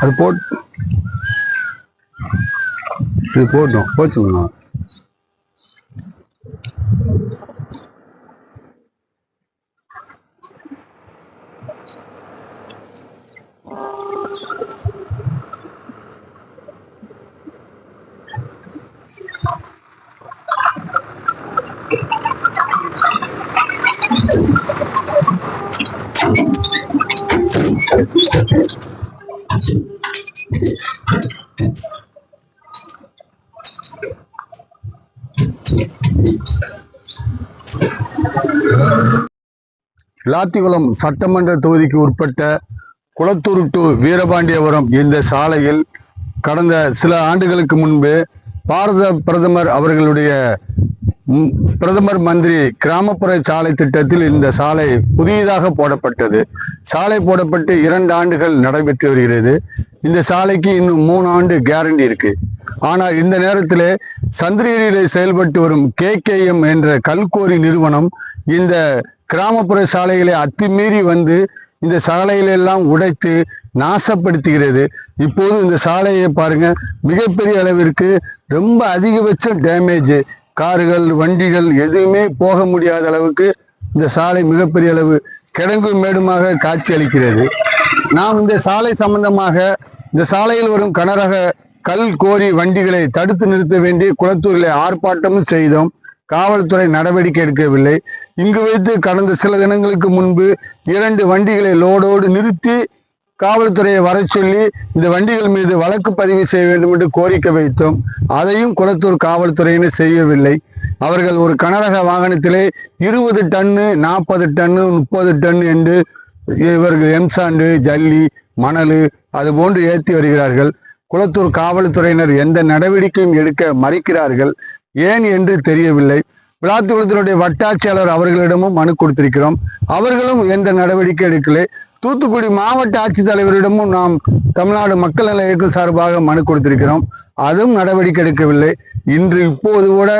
அது போட் இது போட்டோம் போச்சுங்கண்ணா லாத்திகுளம் சட்டமன்ற தொகுதிக்கு உட்பட்ட குளத்தூர் டு வீரபாண்டியபுரம் இந்த சாலையில் கடந்த சில ஆண்டுகளுக்கு முன்பு பாரத பிரதமர் அவர்களுடைய பிரதமர் மந்திரி கிராமப்புற சாலை திட்டத்தில் இந்த சாலை புதியதாக போடப்பட்டது. சாலை போடப்பட்டு இரண்டு ஆண்டுகள் நடைபெற்று வருகிறது. இந்த சாலைக்கு இன்னும் மூணு ஆண்டு கேரண்டி இருக்கு. ஆனால் இந்த நேரத்தில் சந்திரகிரியிலே செயல்பட்டு வரும் கேகேஎம் என்ற கல்கோரி நிறுவனம் இந்த கிராமப்புற சாலைகளை அத்துமீறி வந்து இந்த சாலைகளெல்லாம் உடைத்து நாசப்படுத்துகிறது. இப்போது இந்த சாலையை பாருங்க மிகப்பெரிய அளவிற்கு ரொம்ப அதிகபட்சம் டேமேஜ் கார்கள் வண்டிகள் எதுவுமே போக முடியாத அளவுக்கு இந்த சாலை மிகப்பெரிய அளவு கிடங்கு மேடுமாக காட்சி அளிக்கிறது. நாம் இந்த சாலை சம்பந்தமாக இந்த சாலையில் வரும் கனரக கல் கோரி வண்டிகளை தடுத்து நிறுத்த வேண்டி குளத்தூரில் ஆர்ப்பாட்டமும் செய்தோம். காவல்துறை நடவடிக்கை எடுக்கவில்லை. இங்கு வைத்து கடந்த சில தினங்களுக்கு முன்பு இரண்டு வண்டிகளை லோடோடு நிறுத்தி காவல்துறையை வர சொல்லி இந்த வண்டிகள் மீது வழக்கு பதிவு செய்ய வேண்டும் என்று கோரிக்கை வைத்தோம் அதையும் குளத்தூர் காவல்துறையினர் செய்யவில்லை. அவர்கள் ஒரு கனரக வாகனத்திலே இருபது டன்னு நாற்பது டன்னு முப்பது டன் என்று இவர்கள் எம்சாண்டு ஜல்லி மணல் அது போன்று ஏற்றி வருகிறார்கள். குளத்தூர் காவல்துறையினர் எந்த நடவடிக்கையும் எடுக்க மறுக்கிறார்கள். ஏன் என்று தெரியவில்லை. விளாத்துக்குளத்தினுடைய வட்டாட்சியாளர் அவர்களிடமும் மனு கொடுத்திருக்கிறோம். அவர்களும் எந்த நடவடிக்கை எடுக்கலை. தூத்துக்குடி மாவட்ட ஆட்சித்தலைவரிடமும் நாம் தமிழ்நாடு மக்கள் நல இயக்கம் சார்பாக மனு கொடுத்திருக்கிறோம். அதுவும் நடவடிக்கை எடுக்கவில்லை. இன்று இப்போது கூட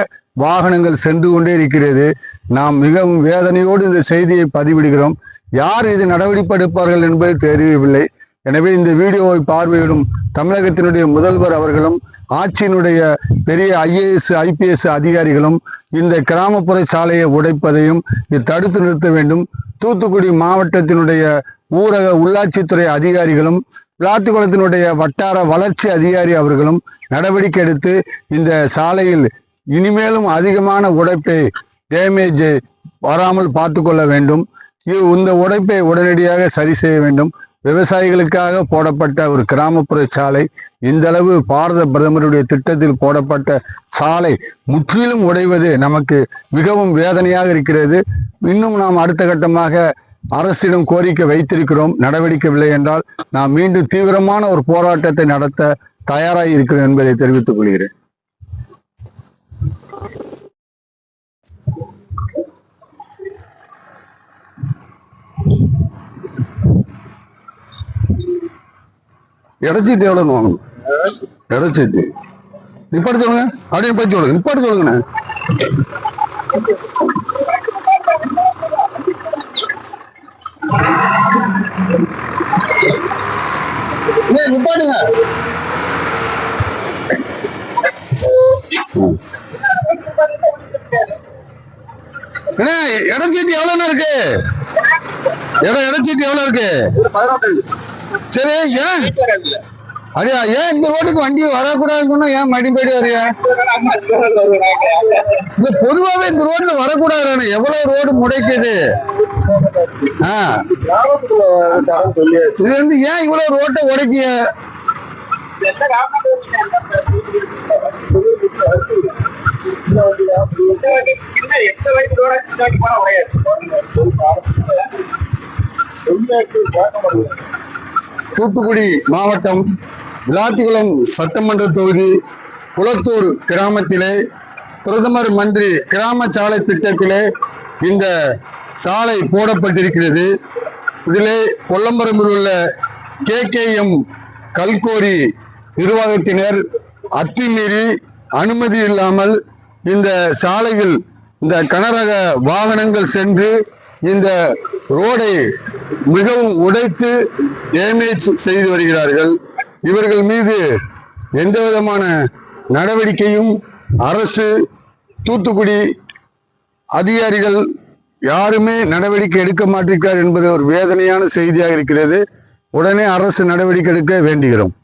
வாகனங்கள் சென்று கொண்டே இருக்கிறது. நாம் மிகவும் வேதனையோடு இந்த செய்தியை பதிவிடுகிறோம். யார் இது நடவடிக்கை எடுப்பார்கள் என்பது தெரியவில்லை எனவே இந்த வீடியோவை பார்வையிடும் தமிழகத்தினுடைய முதல்வர் அவர்களும் ஆட்சியினுடைய பெரிய ஐஏஎஸ் ஐபிஎஸ் அதிகாரிகளும் இந்த கிராமப்புற சாலையை உடைப்பதையும் இது தடுத்து நிறுத்த வேண்டும். தூத்துக்குடி மாவட்டத்தினுடைய ஊரக உள்ளாட்சித்துறை அதிகாரிகளும் விளாத்துக்குளத்தினுடைய வட்டார வளர்ச்சி அதிகாரி அவர்களும் நடவடிக்கை எடுத்து இந்த சாலையில் இனிமேலும் அதிகமான உடைப்பை டேமேஜை வராமல் பார்த்து கொள்ள வேண்டும் இந்த உடைப்பை உடனடியாக சரி செய்ய வேண்டும். விவசாயிகளுக்காக போடப்பட்ட ஒரு கிராமப்புற சாலை இந்த அளவு பாரத பிரதமருடைய திட்டத்தில் போடப்பட்ட சாலை முற்றிலும் உடைவது நமக்கு மிகவும் வேதனையாக இருக்கிறது. இன்னும் நாம் அடுத்த கட்டமாக அரசிடம் கோரிக்கை வைத்திருக்கிறோம். நடவடிக்கவில்லை என்றால் நாம் மீண்டும் தீவிரமான ஒரு போராட்டத்தை நடத்த தயாராக இருக்கிறோம் என்பதை தெரிவித்துக் கொள்கிறேன். இடச்சீட்டு எவ்வளோன்னு வாங்கணும். இடச்சீட்டு. நிப்பாடு சொல்லுங்க. அப்படியே நிப்பாட்டி சொல்லுங்க நிப்பாட்டு சொல்லுங்கண்ணே. அண்ணே, இடச்சீட்டு எவ்வளோண்ணே இருக்கு? இடம் இடச்சீட்டு எவ்வளோ இருக்கு? சரி ஏன்? அடியா ஏன் இந்த ரோட்டுக்கு வண்டி வரக்கூடாதுன்னு ஏன் மடிப்படி வரையா இந்த பொதுவாவே இந்த ரோட்ல வரக்கூடாது எவ்வளவு ரோடு முடைக்குது? இது வந்து ஏன் இவ்வளவு ரோட்டை உடைக்கிய தூத்துக்குடி மாவட்டம் விளாத்திகுளம் சட்டமன்ற தொகுதி குளத்தூர் கிராமத்திலே பிரதமர் மந்திரி கிராம சாலை திட்டத்திலே இந்த சாலை போடப்பட்டிருக்கிறது. இதிலே கொல்லம்பரம்பில் உள்ள கேகேஎம் கல்கோரி நிர்வாகத்தினர் அத்துமீறி அனுமதி இல்லாமல் இந்த சாலையில் இந்த கனரக வாகனங்கள் சென்று இந்த ரோடை மிகவும் உடைத்து டேமேஜ் செய்து வருகிறார்கள். இவர்கள் மீது எந்த விதமான நடவடிக்கையும் அரசு தூத்துக்குடி அதிகாரிகள் யாருமே நடவடிக்கை எடுக்க மாட்டிருக்கார் என்பது ஒரு வேதனையான செய்தியாக இருக்கிறது. உடனே அரசு நடவடிக்கை எடுக்க வேண்டுகிறோம்.